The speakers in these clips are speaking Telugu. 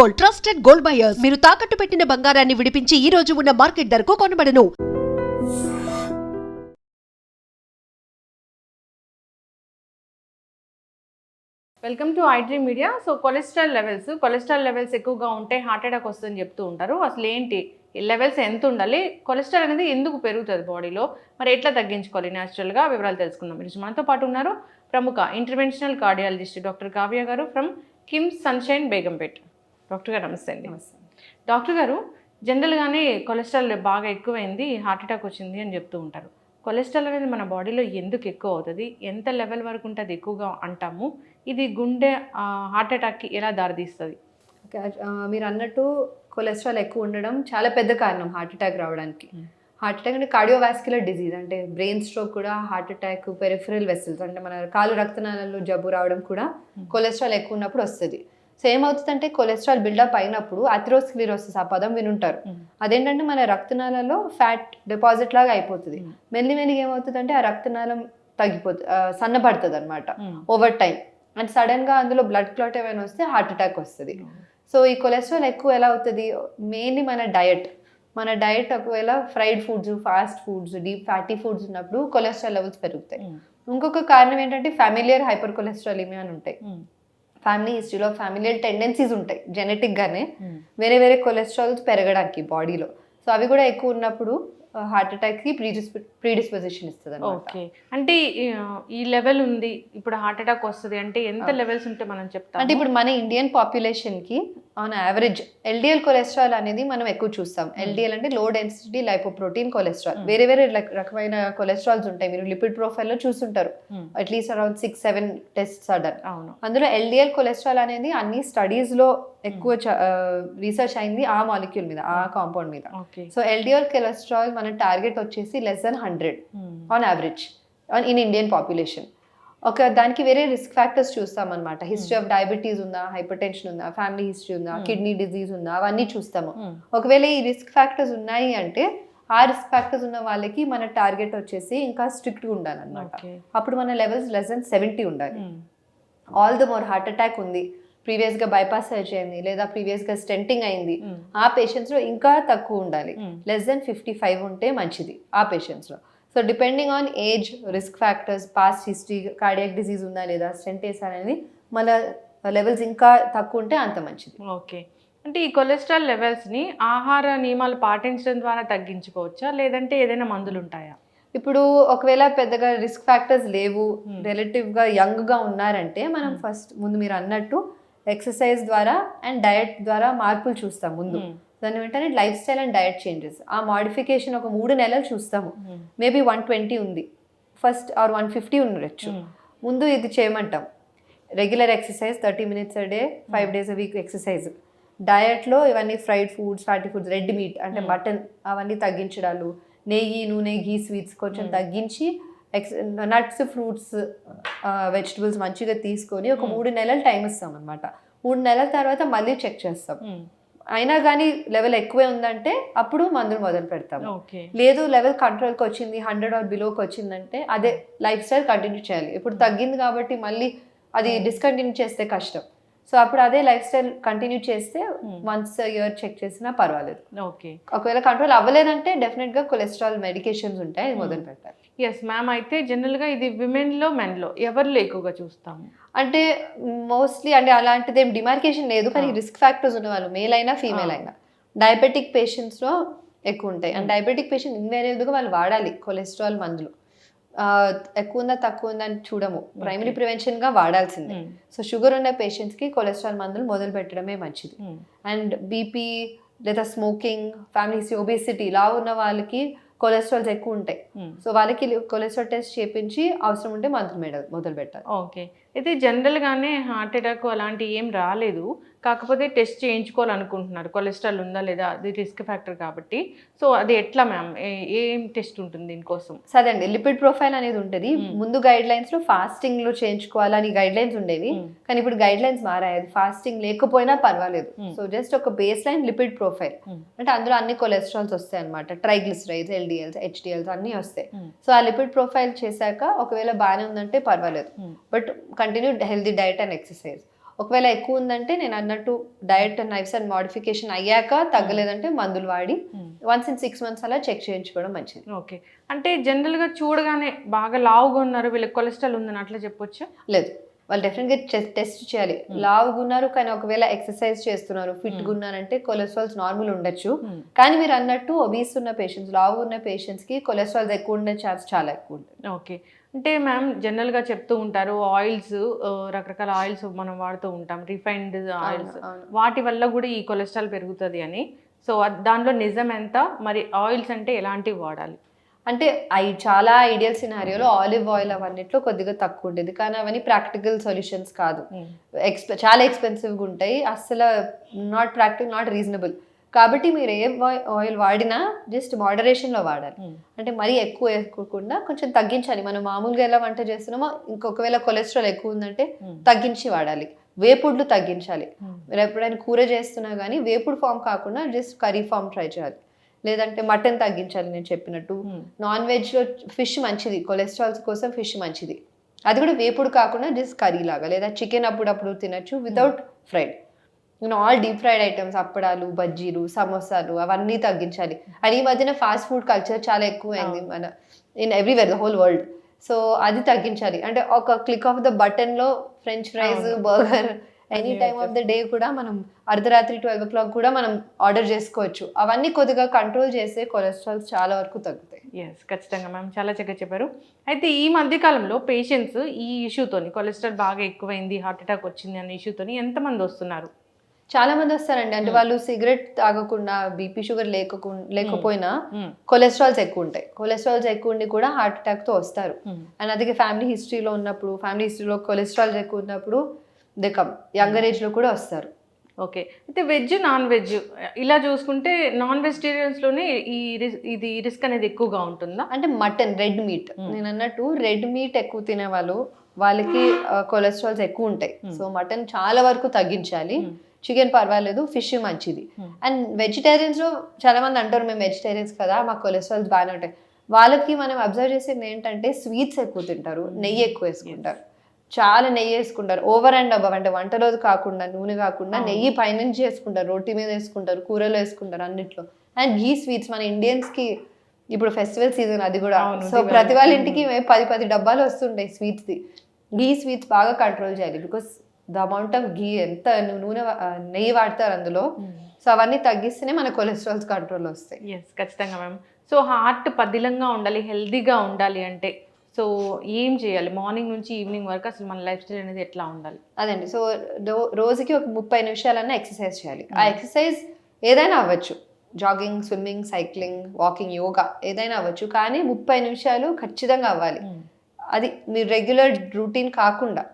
Gold trusted gold buyers. మీరు తాకట్టు పెట్టిన బంగారాన్ని విడిపించి ఈ రోజు ఉన్న మార్కెట్ ధరకు కొనబడను. Welcome to iDream media so cholesterol levels cholesterol levels ఎక్కువగా ఉంటే హార్ట్ అటాక్ వస్తుందని చెప్తూ ఉంటారు. అసలు ఏంటి? లెవెల్స్ ఎంత ఉండాలి? కొలెస్ట్రాల్ అనేది ఎందుకు పెరుగుతుంది బాడీలో మరి ఎట్లా తగ్గించుకోవాలి? న్యాచురల్గా వివరాలు తెలుసుకుందాం. మీరు మనతో పాటు ఉన్నారు ప్రముఖ ఇంటర్వెన్షనల్ కార్డియాలజిస్ట్ డాక్టర్ కావ్య గారు from KIMS Sunshine Begumpet doctor గారు నమస్తే అండి. డాక్టర్ గారు జనరల్గానే కొలెస్ట్రాల్ బాగా ఎక్కువైంది హార్ట్ అటాక్ వచ్చింది అని చెప్తూ ఉంటారు. కొలెస్ట్రాల్ అనేది మన బాడీలో ఎందుకు ఎక్కువ అవుతుంది? ఎంత లెవెల్ వరకు ఉంటుంది ఎక్కువగా అంటాము? ఇది గుండె హార్ట్ అటాక్కి ఎలా దారితీస్తుంది? మీరు అన్నట్టు కొలెస్ట్రాల్ ఎక్కువ ఉండడం చాలా పెద్ద కారణం హార్ట్ అటాక్ రావడానికి. హార్ట్ అటాక్ అంటే కార్డియోవాస్కులర్ డిజీజ్ అంటే బ్రెయిన్ స్ట్రోక్ కూడా హార్ట్ అటాక్ పెరిఫరల్ వెసల్స్ అంటే మన కాలు రక్తనాళాల్లో జబ్బు రావడం కూడా. కొలెస్ట్రాల్ ఎక్కువ ఉన్నప్పుడు వస్తుంది. సో ఏమవుతుందంటే కొలెస్ట్రాల్ బిల్డప్ అయినప్పుడు అథిరోస్క్లిరోసిస్ ఆ పదం వినుంటారు. అదేంటంటే మన రక్తనాళాల్లో ఫ్యాట్ డిపాజిట్ లాగా అయిపోతుంది. మెల్లి మెల్లిగా ఏమవుతుందంటే ఆ రక్తనాళం తగ్గిపోతుంది సన్నపడుతుంది అనమాట ఓవర్ టైం అండ్ సడన్గా అందులో బ్లడ్ క్లాట్ ఏమైనా వస్తే హార్ట్ అటాక్ వస్తుంది. సో ఈ కొలెస్ట్రాల్ ఎక్కువ ఎలా అవుతుంది? మెయిన్లీ మన డయట్. మన డయట్ ఒకవేళ fried foods fast foods deep fatty foods ఉన్నప్పుడు కొలెస్ట్రాల్ లెవెల్స్ పెరుగుతాయి. ఇంకొక కారణం ఏంటంటే ఫ్యామిలియర్ హైపర్ కొలెస్ట్రాలిమియా అని ఉంటాయి. ఫ్యామిలీ హిస్టరీలో ఫ్యామిలియర్ టెండెన్సీస్ ఉంటాయి జెనెటిక్ గానే. వేరే వేరే కొలెస్ట్రాల్స్ పెరగడానికి బాడీలో సో అవి కూడా ఎక్కువ ఉన్నప్పుడు హార్ట్ అటాక్కి ప్రీడిస్పోజిషన్ ఇస్తుంది ఓకే అంటే ఈ- ఈ లెవెల్ ఉంది ఇప్పుడు హార్ట్ అటాక్ వస్తుంది అంటే ఎంత లెవెల్స్ ఉంటే మనం చెప్తాం అంటే ఇప్పుడు మన ఇండియన్ పాపులేషన్కి ఆన్ యావరేజ్ ఎల్డిఎల్ కొలెస్ట్రాల్ అనేది మనం ఎక్కువ చూస్తాం. ఎల్డిఎల్ అంటే low density lipoprotein cholesterol Hmm. వేరే వేరే రక- రకమైన కొలెస్ట్రాల్స్ ఉంటాయి. మీరు లిపిడ్ ప్రొఫైల్లో చూస్తుంటారు Hmm. At least around six seven tests order అవును. అందులో ఎల్డిఎల్ కొలెస్ట్రాల్ అనేది అన్ని స్టడీస్లో ఎక్కువ రీసెర్చ్ అయింది ఆ మాలిక్యూల్ మీద ఆ కాంపౌండ్ మీద. ఓకే సో ఎల్డిఎల్ కొలెస్ట్రాల్ మన టార్గెట్ వచ్చేసి less then hundred on average in Indian population ఒక దానికి వేరే రిస్క్ ఫ్యాక్టర్స్ చూస్తాం అనమాట హిస్టరీ ఆఫ్ డయాబెటీస్ ఉందా హైపర్ టెన్షన్ ఉందా ఫ్యామిలీ హిస్టరీ ఉందా Hmm. కిడ్నీ డిజీజ్ ఉందా అవన్నీ చూస్తాము. ఒకవేళ ఈ రిస్క్ ఫ్యాక్టర్స్ ఉన్నాయి అంటే ఆ రిస్క్ ఫ్యాక్టర్స్ ఉన్న వాళ్ళకి మన టార్గెట్ వచ్చేసి ఇంకా స్ట్రిక్ట్గా ఉండాలన్నమాట. అప్పుడు మన లెవెల్స్ లెస్ దెన్ సెవెంటీ ఉండాలి. All the more heart attack ఉంది. ప్రీవియస్గా బైపాస్ సర్జరీ అయింది లేదా ప్రీవియస్గా స్టెంటింగ్ అయింది. ఆ పేషెంట్స్లో ఇంకా తక్కువ ఉండాలి. లెస్ దెన్ ఫిఫ్టీ ఫైవ్ ఉంటే మంచిది. ఆ పేషెంట్స్లో so depending on age risk factors past history cardiac disease ఉందా లేదా స్టెంటేస్ అనేది మన లెవెల్స్ ఇంకా తక్కువ ఉంటే అంత మంచిది. ఓకే. అంటే ఈ కొలెస్ట్రాల్ లెవెల్స్ని ఆహార నియమాలు పాటించడం ద్వారా తగ్గించుకోవచ్చా? లేదంటే ఏదైనా మందులు ఉంటాయా? ఇప్పుడు ఒకవేళ పెద్దగా రిస్క్ ఫ్యాక్టర్స్ లేవు. రిలేటివ్గా యంగ్గా ఉన్నారంటే మనం. ఫస్ట్ ముందు మీరు అన్నట్టు ఎక్సర్సైజ్ ద్వారా అండ్ డయట్ ద్వారా మార్పులు చూస్తాం ముందు. దాని వెంటనే life style and diet changes. ఆ మాడిఫికేషన్ ఒక మూడు నెలలు చూస్తాము. మేబీ వన్ ట్వంటీ ఉంది. ఫస్ట్ ఆర్ వన్ ఫిఫ్టీ ఉండొచ్చు. ముందు ఇది చేయమంటాం. Regular exercise thirty minutes a day five days a week exercise. డయట్లో ఇవన్నీ fried foods fatty foods red meat అంటే. మటన్ అవన్నీ తగ్గించడాలు నెయ్యి నూనె ఘీ స్వీట్స్ కొంచెం. తగ్గించి ఎక్స్ నట్స్ ఫ్రూట్స్ వెజిటబుల్స్ మంచిగా తీసుకొని ఒక. మూడు నెలలు టైం ఇస్తాం అనమాట మూడు నెలల తర్వాత మళ్ళీ చెక్ చేస్తాం. అయినా కానీ లెవెల్ ఎక్కువే ఉందంటే అప్పుడు మందులు మొదలు పెడతాం లేదు లెవెల్ కంట్రోల్కి వచ్చింది హండ్రెడ్ ఆర్ బిలోకి వచ్చిందంటే అదే లైఫ్ స్టైల్ కంటిన్యూ చేయాలి. ఇప్పుడు తగ్గింది కాబట్టి మళ్ళీ అది డిస్కంటిన్యూ చేస్తే కష్టం. సో అప్పుడు అదే లైఫ్ స్టైల్ కంటిన్యూ చేస్తే వన్స్ ఇయర్ చెక్ చేసినా పర్వాలేదు ఓకే ఒకవేళ కంట్రోల్ అవ్వలేదంటే డెఫినెట్గా కొలెస్ట్రాల్ మెడికేషన్స్ ఉంటాయి అది Hmm. మొదలు పెట్టాలి ఎస్ మ్యామ్ అయితే జనరల్గా ఇది విమెన్లో మెన్లో ఎవరిలో ఎక్కువగా చూస్తాము అంటే మోస్ట్లీ అంటే అలాంటిది ఏం డిమార్కేషన్ లేదు కానీ Ah. రిస్క్ ఫ్యాక్టర్స్ ఉన్న వాళ్ళు మేల్ అయినా ఫీమేల్ Ah. అయినా డయాబెటిక్ పేషెంట్స్లో ఎక్కువ ఉంటాయి అండ్. డయాబెటిక్ పేషెంట్ ఇన్వేరియబుల్గా వాళ్ళు వాడాలి కొలెస్ట్రాల్ మందులు ఎక్కువ ఉందా తక్కువ ఉందా అని చూడము ప్రైమరీ ప్రివెన్షన్గా వాడాల్సిందే. సో షుగర్ ఉన్న పేషెంట్స్కి కొలెస్ట్రాల్ మందులు మొదలు పెట్టడమే మంచిది. అండ్ బీపీ లేదా స్మోకింగ్ ఫ్యామిలీస్ ఒబేసిటీ ఇలా ఉన్న వాళ్ళకి కొలెస్ట్రాల్స్ ఎక్కువ ఉంటాయి సో వాళ్ళకి కొలెస్ట్రాల్ టెస్ట్ చేపించి అవసరం ఉంటే మందులు మొదలు పెట్టాలి. ఓకే. అయితే జనరల్గానే హార్ట్ అటాక్ అలాంటి ఏం రాలేదు. కాకపోతే టెస్ట్ చేయించుకోవాలనుకుంటున్నారు. కొలెస్ట్రాల్ ఉందా లేదా? అది రిస్క్ ఫ్యాక్టర్ కాబట్టి. సో అది ఎట్లా మ్యామ్? ఏం టెస్ట్ ఉంటుంది దీనికోసం? సరే అండి లిపిడ్ ప్రొఫైల్ అనేది ఉంటుంది. ముందు గైడ్ లైన్స్లో ఫాస్టింగ్లో చేయించుకోవాలని గైడ్ లైన్స్ ఉండేవి. కానీ ఇప్పుడు గైడ్ లైన్స్ మారాయి. అది ఫాస్టింగ్ లేకపోయినా పర్వాలేదు. సో జస్ట్ ఒక బేస్ లైన్ లిపిడ్ ప్రొఫైల్. అంటే అందులో అన్ని కొలెస్ట్రాల్స్ వస్తాయి అనమాట ట్రైగ్లిసరైడ్స్ ఎల్డిఎల్స్ హెచ్డిఎల్స్ అన్నీ వస్తాయి. సో ఆ లిపిడ్ ప్రొఫైల్ చేశాక ఒకవేళ బాగానే ఉందంటే పర్వాలేదు. But continue healthy diet and exercise. ఒకవేళ ఎక్కువ ఉందంటే నేను అన్నట్టు డయట్ నైఫ్స్ అండ్ మోడిఫికేషన్ అయ్యాక తగ్గలేదంటే మందులు వాడి వన్స్ ఇన్ సిక్స్ మంత్స్ అలా చెక్ చేయించుకోవడం మంచిది. ఓకే. అంటే జనరల్గా చూడగానే బాగా లావుగా ఉన్నారు వీళ్ళకి కొలెస్ట్రాల్ ఉందని అట్లా చెప్పొచ్చా? లేదు. వాళ్ళు డెఫినెట్గా టెస్ట్ చేయాలి. లావుగా ఉన్నారు కానీ ఒకవేళ ఎక్సర్సైజ్ చేస్తున్నారు ఫిట్గా ఉన్నారంటే కొలెస్ట్రాల్స్ నార్మల్ ఉండొచ్చు. కానీ మీరు అన్నట్టు ఒబీస్ ఉన్న పేషెంట్స్ లావుగా ఉన్న పేషెంట్స్కి కొలెస్ట్రాల్ ఎక్కువ ఉండే ఛాన్స్ చాలా ఎక్కువ ఉంటుంది. ఓకే. అంటే మ్యామ్ జనరల్గా చెప్తూ ఉంటారు ఆయిల్స్ రకరకాల ఆయిల్స్ మనం వాడుతూ ఉంటాం రిఫైన్డ్ ఆయిల్స్. వాటి వల్ల కూడా ఈ కొలెస్ట్రాల్ పెరుగుతుంది అని. సో దానిలో నిజం ఎంత మరి ఆయిల్స్ అంటే ఎలాంటివి వాడాలి? అంటే అవి చాలా ఐడియల్ సినారియోలో ఆలివ్ ఆయిల్ అవన్నిట్లో కొద్దిగా తక్కువ ఉండేది. కానీ అవన్నీ ప్రాక్టికల్ సొల్యూషన్స్ కాదు. ఎక్స్పె చాలా ఎక్స్పెన్సివ్గా ఉంటాయి అస్సలు నాట్ ప్రాక్టికల్ నాట్ రీజనబుల్. కాబట్టి మీరు ఏ ఆయిల్ వాడినా జస్ట్ మోడరేషన్లో వాడాలి. అంటే మరీ ఎక్కువ వేసుకోకుండా కొంచెం తగ్గించాలి. మనం మామూలుగా ఎలా వంట చేస్తున్నామో ఇంకొకవేళ కొలెస్ట్రాల్ ఎక్కువ ఉందంటే తగ్గించి వాడాలి. వేపుడులు తగ్గించాలి. మీరు ఎప్పుడైనా కూర చేస్తున్నా కానీ వేపుడు ఫామ్ కాకుండా జస్ట్ కర్రీ ఫామ్ ట్రై చేయాలి. లేదంటే మటన్ తగ్గించాలి నేను చెప్పినట్టు. నాన్ వెజ్లో ఫిష్ మంచిది. కొలెస్ట్రాల్స్ కోసం ఫిష్ మంచిది. అది కూడా వేపుడు కాకుండా జస్ట్ కర్రీ లాగా లేదా చికెన్ అప్పుడప్పుడు తినచ్చు వితౌట్ ఫ్రైడ్ నేను ఆల్ డీప్ ఫ్రైడ్ ఐటమ్స్ అప్పడాలు బజ్జీలు సమోసాలు అవన్నీ తగ్గించాలి. అండ్ ఈ మధ్యన ఫాస్ట్ ఫుడ్ కల్చర్ చాలా ఎక్కువ అయింది మన in everywhere the whole world so అది తగ్గించాలి. అంటే ఒక click of the బటన్లో French fries. Burger any time of the day కూడా మనం అర్ధరాత్రి ట్వెల్వ్ ఓ క్లాక్ కూడా మనం ఆర్డర్ చేసుకోవచ్చు. అవన్నీ కొద్దిగా కంట్రోల్ చేస్తే కొలెస్ట్రాల్స్ చాలా వరకు తగ్గుతాయి. ఎస్ ఖచ్చితంగా మ్యామ్ చాలా చక్కగా చెప్పారు. అయితే ఈ మధ్య కాలంలో పేషెంట్స్ ఈ ఇష్యూతోని కొలెస్ట్రాల్ బాగా ఎక్కువైంది హార్ట్ అటాక్ వచ్చింది అనే ఇష్యూతోని ఎంతమంది వస్తున్నారు? చాలా మంది వస్తారండి. అంటే వాళ్ళు సిగరెట్ తాగకుండా బీపీ షుగర్ లేకుండా లేకపోయినా. కొలెస్ట్రాల్స్ ఎక్కువ ఉంటాయి. కొలెస్ట్రాల్స్ ఎక్కువ ఉండి కూడా హార్ట్ అటాక్తో వస్తారు. అండ్ అదిగే ఫ్యామిలీ హిస్టరీలో ఉన్నప్పుడు ఫ్యామిలీ హిస్టరీలో కొలెస్ట్రాల్స్ ఎక్కువ ఉన్నప్పుడు దే కమ్ యంగర్ ఏజ్లో కూడా వస్తారు. ఓకే. అయితే వెజ్ నాన్ వెజ్ ఇలా చూసుకుంటే నాన్ వెజిటేరియన్స్లోనే ఈ రిస్- ఇది రిస్క్ అనేది ఎక్కువగా ఉంటుందా? అంటే మటన్ రెడ్ మీట్. నేను అన్నట్టు రెడ్ మీట్ ఎక్కువ తినే వాళ్ళు వాళ్ళకి కొలెస్ట్రాల్స్ ఎక్కువ ఉంటాయి. సో మటన్ చాలా వరకు తగ్గించాలి. చికెన్ పర్వాలేదు ఫిష్ మంచిది. అండ్ వెజిటేరియన్స్లో చాలా మంది అంటారు మేము వెజిటేరియన్స్ కదా మా కొలెస్ట్రాల్స్ బాగానే ఉంటాయి. వాళ్ళకి మనం అబ్జర్వ్ చేసేది ఏంటంటే స్వీట్స్ ఎక్కువ తింటారు నెయ్యి ఎక్కువ వేసుకుంటారు. చాలా నెయ్యి వేసుకుంటారు. ఓవర్ అండ్ అబవ్ అంటే వంటలో కాకుండా నూనె కాకుండా అవును. నెయ్యి పైనుంచి వేసుకుంటారు రోటీ మీద వేసుకుంటారు కూరలో వేసుకుంటారు అన్నిట్లో. అండ్ ఘీ స్వీట్స్ మన ఇండియన్స్కి ఇప్పుడు ఫెస్టివల్ సీజన్ అది కూడా. సో. ప్రతి వాళ్ళ ఇంటికి పది పది డబ్బాలు వస్తుంటాయి స్వీట్స్ ది. ఘీ స్వీట్స్ బాగా కంట్రోల్ చేయాలి because the amount of ghee ఎంత నూనె నెయ్యి వాడతారు అందులో సో అవన్నీ తగ్గిస్తేనే మన కొలెస్ట్రాల్స్ కంట్రోల్ వస్తాయి. ఎస్ ఖచ్చితంగా మ్యామ్ సో హార్ట్ పదిలంగా ఉండాలి హెల్దీగా ఉండాలి అంటే సో ఏం చేయాలి? మార్నింగ్ నుంచి ఈవినింగ్ వరకు అసలు మన లైఫ్ స్టైల్ అనేది ఎట్లా ఉండాలి? అదండి. సో రో- రోజుకి ఒక ముప్పై నిమిషాలన్నా ఎక్సర్సైజ్ చేయాలి. ఆ ఎక్సర్సైజ్ ఏదైనా అవ్వచ్చు. Jogging swimming cycling walking yoga ఏదైనా అవ్వచ్చు. కానీ ముప్పై నిమిషాలు ఖచ్చితంగా అవ్వాలి. అది మీరు రెగ్యులర్ రూటీన్ కాకుండా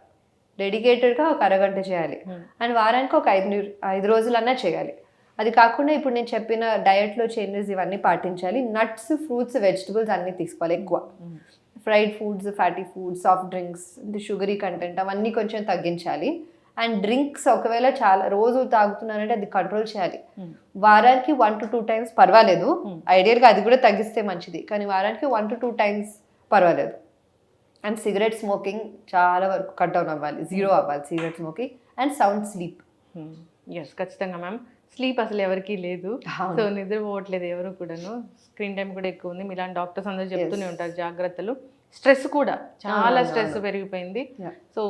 డెడికేటెడ్గా ఒక అరగంట చేయాలి. అండ్ వారానికి ఒక ఐదు ఐదు రోజులన్నా చేయాలి. అది కాకుండా ఇప్పుడు నేను చెప్పిన డయట్లో చేంజెస్ ఇవన్నీ పాటించాలి. నట్స్ ఫ్రూట్స్ వెజిటబుల్స్ అన్నీ తీసుకోవాలి ఎక్కువ. Fried foods fatty foods soft drinks sugary content అవన్నీ కొంచెం తగ్గించాలి. అండ్ డ్రింక్స్ ఒకవేళ చాలా రోజు తాగుతున్నారంటే అది కంట్రోల్ చేయాలి. వారానికి వన్ టు టూ టైమ్స్ పర్వాలేదు. Hmm. ఐడియల్గా అది కూడా తగ్గిస్తే మంచిది. కానీ వారానికి వన్ టు టూ టైమ్స్ పర్వాలేదు. అండ్ సిగరెట్ స్మోకింగ్ చాలా వరకు కట్ డౌన్ అవ్వాలి జీరో అవ్వాలి cigarette smoking and sound sleep. Yes ఖచ్చితంగా మ్యామ్ స్లీప్ అసలు ఎవరికీ లేదు. సో నిద్రపోవట్లేదు ఎవరు కూడాను. స్క్రీన్ టైం కూడా ఎక్కువ ఉంది. మీలాంటి డాక్టర్స్ అందరూ చెప్తూనే ఉంటారు జాగ్రత్తలు. స్ట్రెస్ కూడా. చాలా. స్ట్రెస్ పెరిగిపోయింది. సో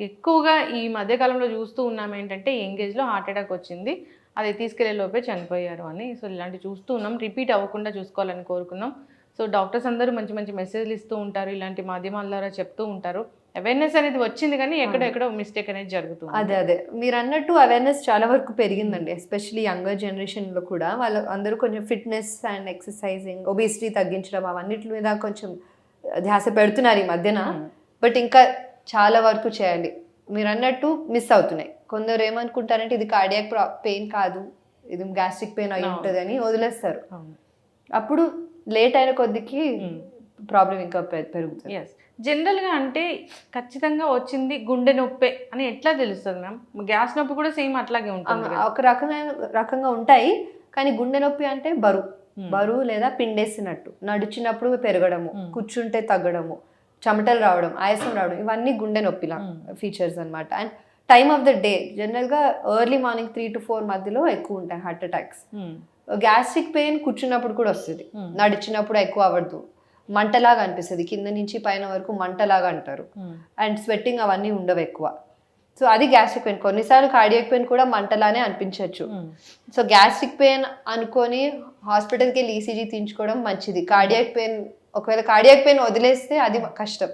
ఎక్కువగా ఈ మధ్యకాలంలో చూస్తూ ఉన్నాం ఏంటంటే యంగ్ ఏజ్లో హార్ట్ అటాక్ వచ్చింది. అది తీసుకెళ్ళే లోపే చనిపోయారు అని. సో ఇలాంటివి చూస్తూ ఉన్నాం. రిపీట్ అవ్వకుండా చూసుకోవాలని కోరుకున్నాం. సో డాక్టర్స్ అందరూ మంచి మంచి మెసేజ్లు ఇస్తూ ఉంటారు ఇలాంటి మాధ్యమాల ద్వారా చెప్తూ ఉంటారు. అవేర్నెస్ అనేది వచ్చింది కానీ ఎక్కడెక్కడో మిస్టేక్ అనేది జరుగుతుంది అదే అదే. మీరు అన్నట్టు అవేర్నెస్ చాలా వరకు పెరిగిందండి ఎస్పెషలీ యంగర్ జనరేషన్లో కూడా. వాళ్ళు అందరూ కొంచెం ఫిట్నెస్ అండ్ ఎక్సర్సైజింగ్ ఒబేసిటీ తగ్గించడం అవన్నిటి మీద కొంచెం ధ్యాస పెడుతున్నారు ఈ మధ్యన. బట్ ఇంకా చాలా వరకు చేయాలి మీరు అన్నట్టు మిస్ అవుతున్నాయి. కొందరు ఏమనుకుంటారంటే ఇది కార్డియాక్ పెయిన్ కాదు ఇది గ్యాస్ట్రిక్ పెయిన్ అయి. ఉంటుంది అని వదిలేస్తారు. అప్పుడు లేట్ అయిన కొద్దికి ప్రాబ్లం ఇంకా పెరుగుతుంది. ఎస్ జనరల్గా అంటే ఖచ్చితంగా వచ్చింది గుండె నొప్పే అని ఎట్లా తెలుస్తుంది మ్యామ్? గ్యాస్ నొప్పి కూడా సేమ్ అట్లాగే ఉంటుంది ఒక రకమైన రకంగా ఉంటాయి కానీ గుండె నొప్పి అంటే బరువు. Hmm. బరువు లేదా పిండేసినట్టు. నడిచినప్పుడు పెరగడము Hmm. కూర్చుంటే తగ్గడము చెమటలు రావడం ఆయాసం రావడం ఇవన్నీ గుండె నొప్పిలా Hmm. ఫీచర్స్ అన్నమాట. And time of the day జనరల్గా early morning three to four మధ్యలో ఎక్కువ ఉంటాయి హార్ట్ అటాక్స్ గ్యాస్ట్రిక్ పెయిన్ కూర్చున్నప్పుడు కూడా వస్తుంది. నడిచినప్పుడు ఎక్కువ అవ్వదు మంటలాగా అనిపిస్తుంది. కింద నుంచి పైన వరకు మంటలాగా అంటారు. అండ్ స్వెట్టింగ్ అవన్నీ ఉండవు ఎక్కువ. సో అది గ్యాస్ట్రిక్ పెయిన్ కొన్నిసార్లు కార్డియక్ పెయిన్ కూడా మంటలానే అనిపించవచ్చు సో గ్యాస్ట్రిక్ పెయిన్ అనుకొని హాస్పిటల్కి వెళ్ళి ఈసీజీ తీయించుకోవడం మంచిది. కార్డియాక్ పెయిన్ ఒకవేళ కార్డియాక్ పెయిన్ వదిలేస్తే అది కష్టం.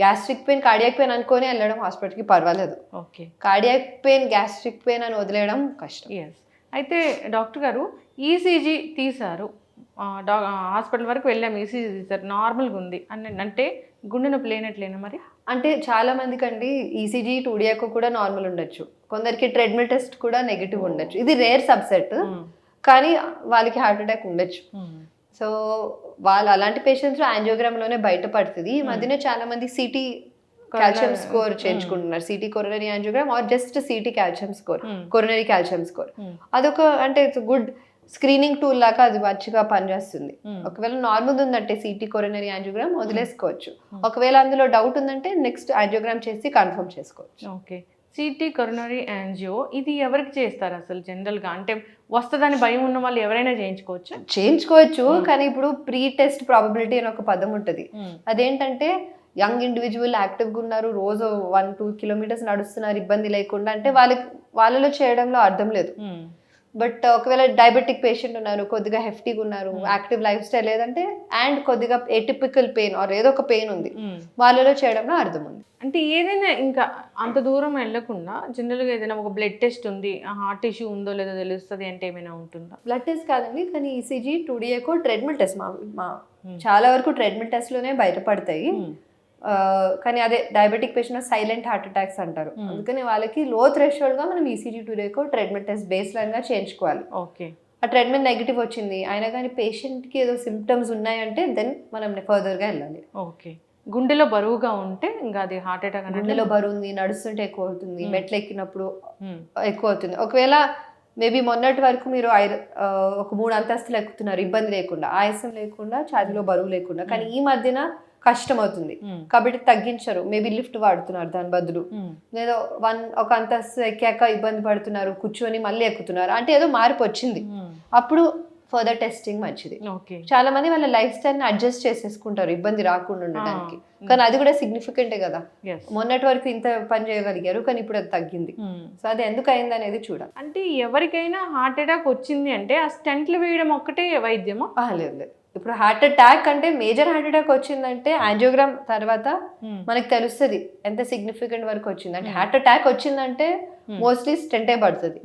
గ్యాస్ట్రిక్ పెయిన్ కార్డియాక్ పెయిన్ అనుకొని వెళ్ళడం హాస్పిటల్కి పర్వాలేదు. Okay cardiac pain gastric pain అని వదిలేయడం కష్టం. ఎస్ అయితే డాక్టర్ గారు ఈసీజీ తీశారు. ఆ, డా- హాస్పిటల్ వరకు వెళ్ళాం ఈసీజీ తీశారు. నార్మల్గా ఉంది. అని అంటే గుండె నొప్పి లేనట్లేనా మరి? అంటే చాలా మందికి అండి E ఈసీజీ టూడియాకో కూడా నార్మల్ ఉండొచ్చు. కొందరికి ట్రెడ్మిల్ టెస్ట్ కూడా నెగిటివ్ ఉండొచ్చు. ఇది రేర్ సబ్సెట్. కానీ వాళ్ళకి హార్ట్ అటాక్ ఉండొచ్చు. సో వాళ్ళు అలాంటి పేషెంట్స్ యాంజియోగ్రామ్లోనే బయటపడుతుంది. ఈ మధ్యన చాలా మంది CT calcium score చేర్చుకుంటున్నారు CT coronary angiogram or just CT calcium score coronary calcium score అదొక అంటే ఇట్స్ గుడ్ స్క్రీనింగ్ టూల్ లాగా అది మంచిగా పనిచేస్తుంది. ఒకవేళ నార్మల్ ఉందంటే సిటీ కొరనరీ యాంజియోగ్రామ్ వదిలేసుకోవచ్చు. ఒకవేళ అందులో డౌట్ ఉందంటే నెక్స్ట్ యాంజియోగ్రామ్ చేసి కన్ఫర్మ్ చేసుకోవచ్చు. ఓకే. సిటీ కరోనరీ యాంజియో ఇది ఎవరికి చేస్తారు అసలు జనరల్గా అంటే వస్తుందని భయం ఉన్న వాళ్ళు ఎవరైనా చేయించుకోవచ్చు? చేయించుకోవచ్చు కానీ ఇప్పుడు ప్రీ టెస్ట్ ప్రాబబిలిటీ అని ఒక పదం ఉంటుంది. అదేంటంటే యంగ్ ఇండివిజువల్ యాక్టివ్గా ఉన్నారు రోజు వన్ టూ కిలోమీటర్స్ నడుస్తున్నారు ఇబ్బంది లేకుండా అంటే వాళ్ళకి వాళ్ళలో చేయడంలో అర్థం లేదు బట్ ఒకవేళ డయాబెటిక్ పేషెంట్ ఉన్నారు కొద్దిగా హెఫ్టీగా ఉన్నారు యాక్టివ్ లైఫ్ స్టైల్ లేదంటే అండ్ కొద్దిగా ఎటిపికల్ పెయిన్ ఆర్ ఏదో ఒక పెయిన్ ఉంది వాళ్ళలో చేయడంలో అర్థం ఉంది అంటే ఏదైనా ఇంకా అంత దూరం వెళ్ళకుండా జనరల్గా ఏదైనా ఒక బ్లడ్ టెస్ట్ ఉంది హార్ట్ ఇష్యూ ఉందో లేదో తెలుస్తుంది అంటే ఏమైనా ఉంటుందా బ్లడ్ టెస్ట్ కాదండి కానీ E ECG two D echo treadmill test మా మా చాలా వరకు ట్రెడ్మిల్ టెస్ట్లోనే బయటపడతాయి కానీ అదే diabetic patient silent heart attacks అంటారు. అందుకని వాళ్ళకి లో థ్రెషోల్డ్గా మనం ECG two D echo treadmill test base లైన్గా చేయించుకోవాలి. ఓకే. ఆ ట్రెడ్మిల్ నెగిటివ్ వచ్చింది అయినా కానీ పేషెంట్కి ఏదో సిమ్టమ్స్ ఉన్నాయంటే దెన్ మనం ఫర్దర్గా వెళ్ళాలి. ఓకే. గుండెలో బరువుగా ఉంటే ఇంకా అది హార్ట్ అటాక్ గుండెలో బరువు ఉంది నడుస్తుంటే ఎక్కువ అవుతుంది మెట్లు ఎక్కినప్పుడు ఎక్కువ అవుతుంది. ఒకవేళ మేబీ మొన్నటి వరకు మీరు ఒక మూడు అంతస్తులు ఎక్కుతున్నారు ఇబ్బంది లేకుండా ఆయాసం లేకుండా ఛాతీలో బరువు లేకుండా. కానీ ఈ మధ్యన కష్టం అవుతుంది కాబట్టి తగ్గించరు. మేబీ లిఫ్ట్ వాడుతున్నారు దాని బదులు. ఏదో వన్ ఒక అంతస్తు ఎక్కాక ఇబ్బంది పడుతున్నారు కూర్చొని మళ్ళీ ఎక్కుతున్నారు. అంటే ఏదో మార్పు వచ్చింది. అప్పుడు ఫర్దర్ టెస్టింగ్ మంచిది. చాలా మంది వాళ్ళ లైఫ్ స్టైల్ని అడ్జస్ట్ చేసేసుకుంటారు. ఇబ్బంది రాకుండా ఉండడానికి. కానీ అది కూడా సిగ్నిఫికెంటే కదా. మొన్నటి వరకు ఇంత పని చేయగలిగారు కానీ ఇప్పుడు అది తగ్గింది. సో అది ఎందుకు అయింది అనేది చూడాలి. అంటే ఎవరికైనా హార్ట్ అటాక్ వచ్చింది అంటే ఆ స్టెంట్లు వేయడం ఒక్కటే వైద్యమా? లేదు. ఇప్పుడు హార్ట్ అటాక్ అంటే మేజర్ హార్ట్ అటాక్ వచ్చిందంటే యాంజియోగ్రామ్ తర్వాత మనకి తెలుస్తుంది ఎంత సిగ్నిఫికెంట్ వరకు వచ్చింది. అంటే హార్ట్ అటాక్ వచ్చిందంటే మోస్ట్లీ స్టెంటే పడుతుంది.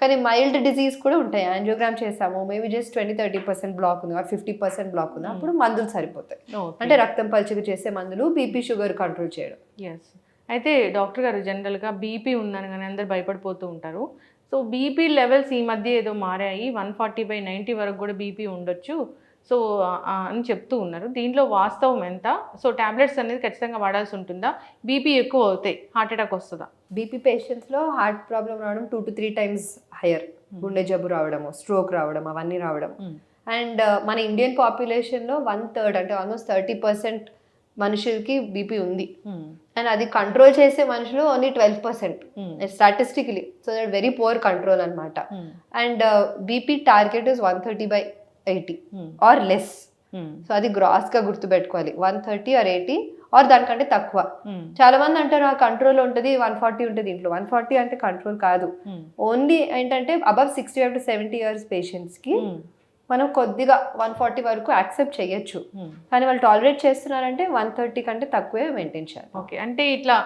కానీ మైల్డ్ డిజీజ్ కూడా ఉంటాయి. యాంజియోగ్రామ్ చేసాము maybe just twenty thirty percent block ఉంది ఫిఫ్టీ పర్సెంట్ బ్లాక్ ఉంది. అప్పుడు మందులు సరిపోతాయి. అంటే రక్తం పలుచగా చేసే మందులు బీపీ షుగర్ కంట్రోల్ చేయడం. ఎస్ అయితే డాక్టర్ గారు జనరల్గా బీపీ ఉందని కానీ అందరు భయపడిపోతూ ఉంటారు. సో బీపీ లెవెల్స్ ఈ మధ్య ఏదో మారాయి. వన్ ఫార్టీ బై నైంటీ వరకు కూడా బీపీ ఉండొచ్చు. సో అని చెప్తూ ఉన్నారు. దీంట్లో వాస్తవం ఎంత? సో టాబ్లెట్స్ అనేది ఖచ్చితంగా వాడాల్సి ఉంటుందా? బీపీ ఎక్కువ అవుతాయి హార్ట్ అటాక్ వస్తుందా? బీపీ పేషెంట్స్లో హార్ట్ ప్రాబ్లం రావడం two to three times higher. గుండె జబ్బు రావడము స్ట్రోక్ రావడం అవన్నీ రావడం. అండ్ మన ఇండియన్ పాపులేషన్లో వన్ థర్డ్ అంటే ఆల్మోస్ట్ థర్టీ పర్సెంట్ మనుషులకి బీపీ ఉంది. అండ్ అది కంట్రోల్ చేసే మనుషులు only twelve percent. Statistically so that very poor control అనమాట and BP target is one thirty by eighty or less so అది గ్రాస్గా గుర్తుపెట్టుకోవాలి. One thirty or eighty or దానికంటే తక్కువ. చాలా మంది అంటారు ఆ కంట్రోల్ ఉంటుంది వన్ ఫార్టీ ఉంటుంది ఇంట్లో. వన్ ఫార్టీ అంటే కంట్రోల్ కాదు. ఓన్లీ ఏంటంటే above sixty five to seventy years పేషెంట్స్కి మనం కొద్దిగా వన్ ఫార్టీ వరకు యాక్సెప్ట్ చేయొచ్చు. కానీ వాళ్ళు టాలరేట్ చేస్తున్నారంటే వన్ థర్టీ కంటే తక్కువే మెయింటైన్ చేయాలి. ఓకే అంటే ఇట్లా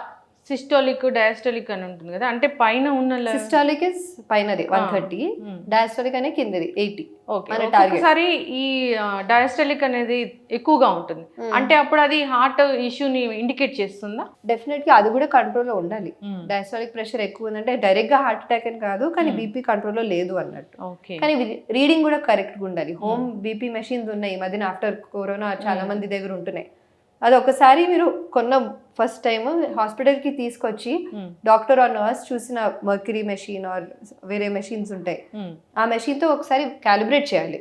సిస్టోలిక్ డయాస్టోలిక్ అని ఉంటుంది కదా అంటే పైన ఉన్న సిస్టాలిక్ ఇస్ పైనది వన్ థర్టీ. డయాస్టాలిక్ అనే కిందది ఎయిటీ. ఒక్కొక్కసారి ఈ డయాస్టలిక్ అనేది ఎక్కువగా ఉంటుంది. అంటే అప్పుడు అది హార్ట్ ఇష్యూని ఇండికేట్ చేస్తుందా? డెఫినెట్గా అది కూడా కంట్రోల్లో ఉండాలి. డయాస్టాలిక్ ప్రెషర్ ఎక్కువ ఉందంటే డైరెక్ట్గా హార్ట్ అటాక్ అని కాదు కానీ బీపీ కంట్రోల్లో లేదు అన్నట్టు. ఓకే. కానీ రీడింగ్ కూడా కరెక్ట్గా ఉండాలి. హోమ్ బీపీ మెషిన్స్ ఉన్నాయి ఈ మధ్యన ఆఫ్టర్ కరోనా చాలా మంది దగ్గర ఉంటున్నాయి. అది ఒకసారి మీరు కొన్న ఫస్ట్ టైం హాస్పిటల్కి తీసుకొచ్చి డాక్టర్ ఆర్ నర్స్ చూసిన మర్కరీ మెషిన్ ఆర్ వేరే మెషిన్స్ ఉంటాయి. ఆ మెషిన్తో ఒకసారి క్యాలిబ్రేట్ చేయాలి.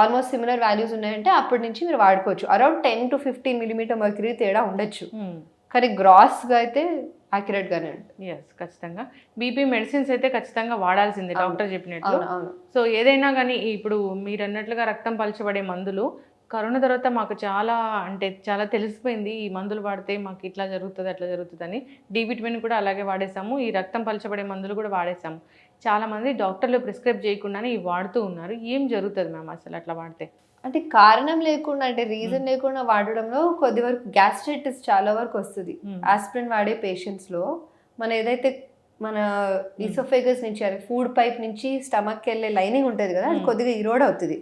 ఆల్మోస్ట్ సిమిలర్ వాల్యూస్ ఉన్నాయంటే అప్పటి నుంచి మీరు వాడుకోవచ్చు. Around ten to fifteen millimetre mercury తేడా ఉండొచ్చు. కానీ గ్రాస్గా అయితే యాక్యురేట్ గానే ఉంటుంది. ఎస్ ఖచ్చితంగా. బీపీ మెడిసిన్స్ అయితే ఖచ్చితంగా వాడాల్సిందే. డాక్టర్ చెప్పినట్లు. అవును సో ఏదైనా కానీ ఇప్పుడు మీరు అన్నట్లుగా రక్తం పలచబడే మందులు కరోనా తర్వాత మాకు చాలా అంటే చాలా తెలిసిపోయింది. ఈ మందులు వాడితే మాకు ఇట్లా జరుగుతుంది అట్లా జరుగుతుందని డి విటమిన్ కూడా అలాగే వాడేసాము ఈ రక్తం పలచబడే మందులు కూడా వాడేసాము చాలా మంది డాక్టర్లు ప్రిస్క్రైబ్ చేయకుండానే ఇవి వాడుతూ ఉన్నారు. ఏం జరుగుతుంది మ్యామ్ అసలు అట్లా వాడితే? అంటే కారణం లేకుండా అంటే రీజన్ లేకుండా వాడడంలో కొద్ది వరకు గ్యాస్ట్రైటిస్ చాలా వరకు వస్తుంది. ఆస్పిరిన్ వాడే patients లో. మన ఏదైతే మన ఈసోఫేగస్ నుంచి అదే ఫుడ్ పైప్ నుంచి స్టమక్ వెళ్ళే లైనింగ్ ఉంటుంది కదా అది Hmm. కొద్దిగా ఇరోడ్ అవుతుంది.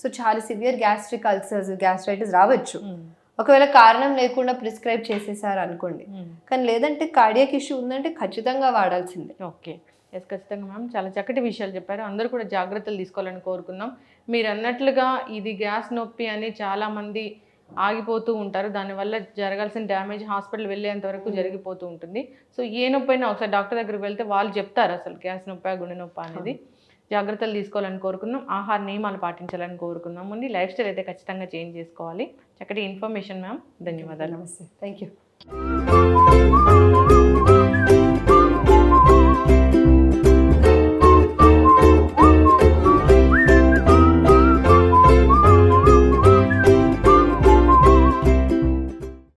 సో చాలా సివియర్ గ్యాస్ట్రిక్ అల్సర్స్ గ్యాస్ట్రైటిస్ రావచ్చు. ఉమ్, ఒకవేళ కారణం లేకుండా ప్రిస్క్రైబ్ చేసేసారు అనుకోండి. కానీ లేదంటే కార్డియాక్ ఇష్యూ ఉందంటే ఖచ్చితంగా వాడాల్సిందే. ఓకే. ఎస్ ఖచ్చితంగా మ్యామ్ చాలా చక్కటి విషయాలు చెప్పారు. అందరూ కూడా జాగ్రత్తలు తీసుకోవాలని కోరుకుందాం. మీరు అన్నట్లుగా ఇది గ్యాస్ నొప్పి అని చాలామంది ఆగిపోతూ ఉంటారు. దానివల్ల జరగాల్సిన డ్యామేజ్ హాస్పిటల్ వెళ్ళేంత వరకు జరిగిపోతూ ఉంటుంది. సో ఏ నొప్పి అయినా ఒకసారి డాక్టర్ దగ్గరికి వెళ్తే వాళ్ళు చెప్తారు అసలు గ్యాస్ నొప్పి గుండె నొప్పి అనేది. జాగ్రత్తలు తీసుకోవాలని కోరుకుందాం. ఆహార నియమాలు పాటించాలని కోరుకుందాం. ముందు లైఫ్ స్టైల్ అయితే ఖచ్చితంగా చేంజ్ చేసుకోవాలి. చక్కటి ఇన్ఫర్మేషన్ మ్యామ్. ధన్యవాదాలు. నమస్తే. Thank you